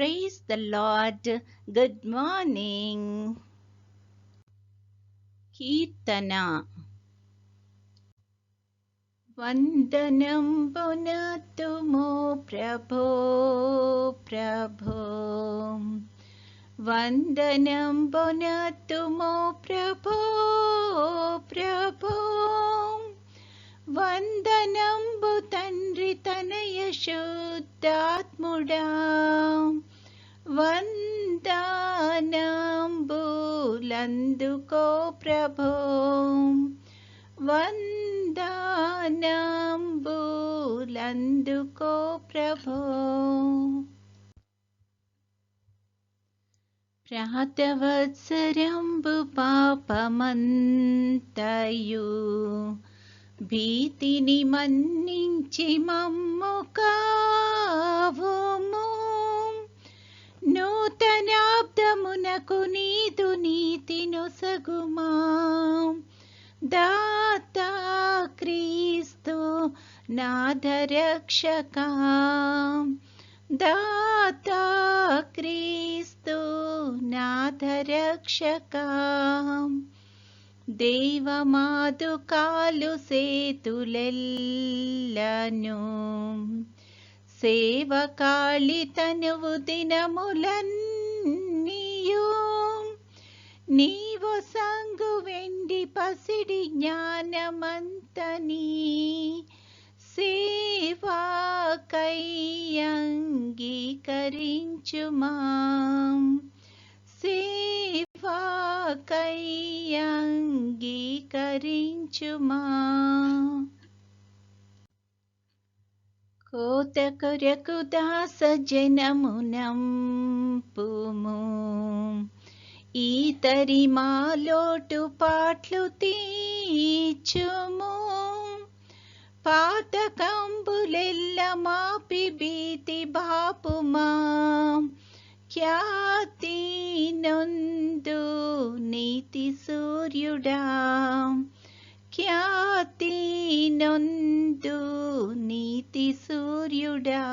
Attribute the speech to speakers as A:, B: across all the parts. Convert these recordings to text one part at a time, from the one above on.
A: Praise the Lord. Good morning. Kirtana Vandanam Bonatumo Prabho Prabho Vandanam Bonatumo Prabho Prabho Vandanam Bhutanritanaya Shuddhatmudam वन्दानाम्बुलन्दुको प्रभो। वन्दानाम्बुलन्दुको प्रभो। प्रातवत्सरम्बुपापमन्तयु भीतिनि मञ्चि मम्मुकाव నూతనాబ్దమునకు నీదు నీతి నొసగుమా దాతా క్రీస్తు నాదరక్షక దాతా క్రీస్తు నాదరక్షక దేవమాదుకాలు సేతులెల్లను సేవకాళి తనువు దినములన్నీయు నీవు సంగు వెండి పసిడి జ్ఞానమంతని సేవాకయ్యంగీకరించుమా. సేవాకయ్యంగీకరించుమా. కోత కొరకు దాస జనమునం పుము మాలోటు పాట్లు తీర్చుము పాత కంబులెల్ల మాపి భీతి బాపుమా ఖ్యాతి నొందు నీతి సూర్యుడా ఖ్యాతి నొందు నీతి సూర్యుడా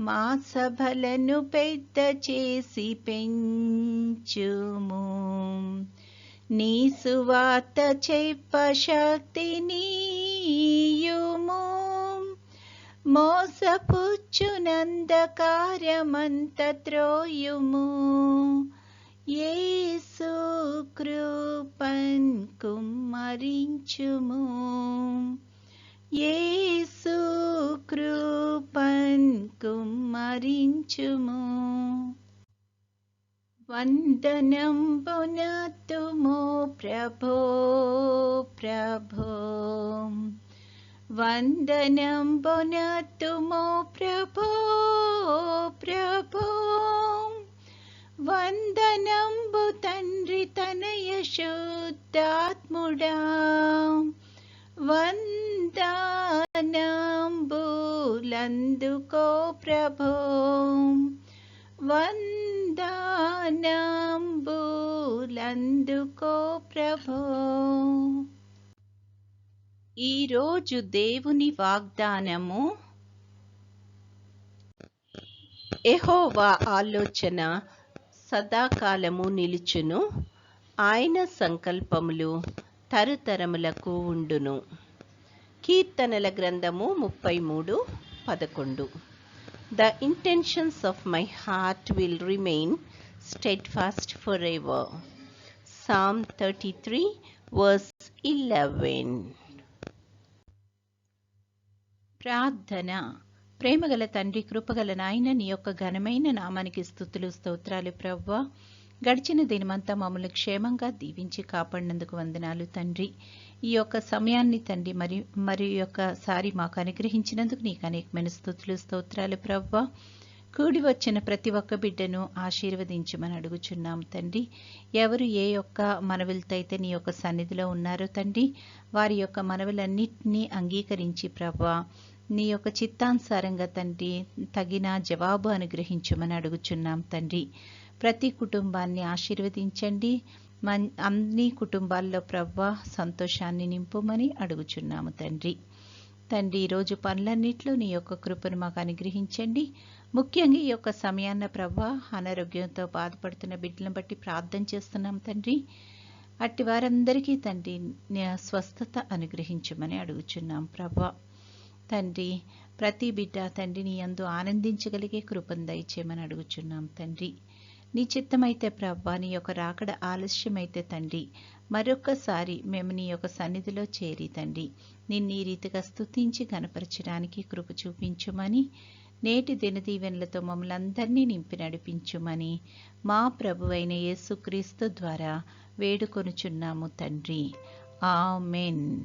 A: మా సభలను పెద్ద చేసి పెంచుము. నీ సువార్త చెప్ప శక్తినియుము మోసపుచ్చునందకార్యమంత త్రోయుము. ఏసు కృపన్ కుమ్మరించుము. ఏసు కృపన్ కుమ్మరించుము వందనం పునతుమో ప్రభో ప్రభో వందనం పునతుమో ప్రభో ప్రభో వందనంబు తండ్రి తనయ శుద్ధాత్ముడా వందనంబులందుకో ప్రభో. వందనంబులందుకో ప్రభో. ఈరోజు దేవుని వాగ్దానము ఎహోవా ఆలోచన సదాకాలము నిలుచును. ఆయన సంకల్పములు తరుతరములకు ఉండును. కీర్తనల గ్రంథము ముప్పై మూడు పదకొండు. The intentions of my heart will remain steadfast for ever psalm thirty three verse eleven ప్రార్థన. ప్రేమగల తండ్రి కృపగల నాయన నీ యొక్క ఘనమైన నామానికి స్థుతులు స్తోత్రాలు ప్రవ్వా. గడిచిన దినమంతా మమ్మల్ని క్షేమంగా దీవించి కాపాడినందుకు వందనాలు తండ్రి. ఈ యొక్క సమయాన్ని తండ్రి మరి మరి యొక్కసారి మాకు అనుగ్రహించినందుకు నీకు అనేకమైన స్థుతులు స్తోత్రాలు ప్రవ్వ. కూడి వచ్చిన ప్రతి ఒక్క బిడ్డను ఆశీర్వదించమని అడుగుచున్నాం తండ్రి. ఎవరు ఏ యొక్క మనవులతో అయితే నీ యొక్క సన్నిధిలో ఉన్నారో తండ్రి వారి యొక్క మనవులన్నింటినీ అంగీకరించి ప్రభా నీ యొక్క చిత్తానుసారంగా తండ్రి తగిన జవాబు అనుగ్రహించమని అడుగుచున్నాం తండ్రి. ప్రతి కుటుంబాన్ని ఆశీర్వదించండి. మన్ అన్ని కుటుంబాల్లో ప్రవ్వ సంతోషాన్ని నింపుమని అడుగుచున్నాము తండ్రి. తండ్రి ఈరోజు పనులన్నిట్లో నీ యొక్క కృపను మాకు అనుగ్రహించండి. ముఖ్యంగా ఈ యొక్క సమయాన్న ప్రభా అనారోగ్యంతో బాధపడుతున్న బిడ్డలను బట్టి ప్రార్థన చేస్తున్నాం తండ్రి. అట్టి వారందరికీ తండ్రి స్వస్థత అనుగ్రహించమని అడుగుచున్నాం ప్రభా తండ్రి ప్రతి బిడ్డ తండ్రిని అందు ఆనందించగలిగే కృపను దయచేయమని అడుగుచున్నాం తండ్రి. నీ చిత్తమైతే ప్రభా నీ యొక్క రాకడ ఆలస్యమైతే తండ్రి. మరొక్కసారి మేము నీ యొక్క సన్నిధిలో చేరి తండ్రి. నిన్ను ఈ రీతిగా స్తుతించి కనపరచడానికి కృప చూపించుమని నేటి దినదీవెనలతో మమ్మల్ని అందరినీ నింపి నడిపించుమని మా ప్రభువైన యేసుక్రీస్తు ద్వారా వేడుకొనుచున్నాము తండ్రి. ఆమెన్.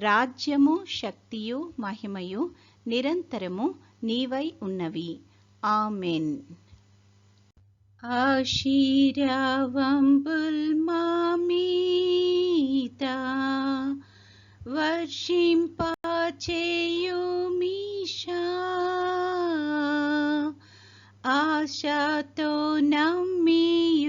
A: రాజ్యము శక్తియు మహిమయు నిరంతరము నీవై ఉన్నవి. ఆమెన్. ఆశీరావంబుల్ మామీత వర్షింపచేయుమీషా. ఆశతో నమ్మీ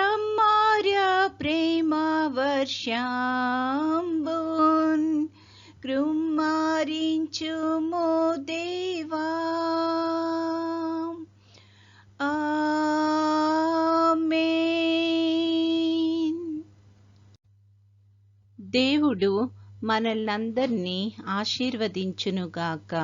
A: క్రమార్య ప్రేమ వర్షంబున్ కృమారించుము దేవా ఆమేన్ దేవుడు మనల్నందరినీ ఆశీర్వదించునుగాక.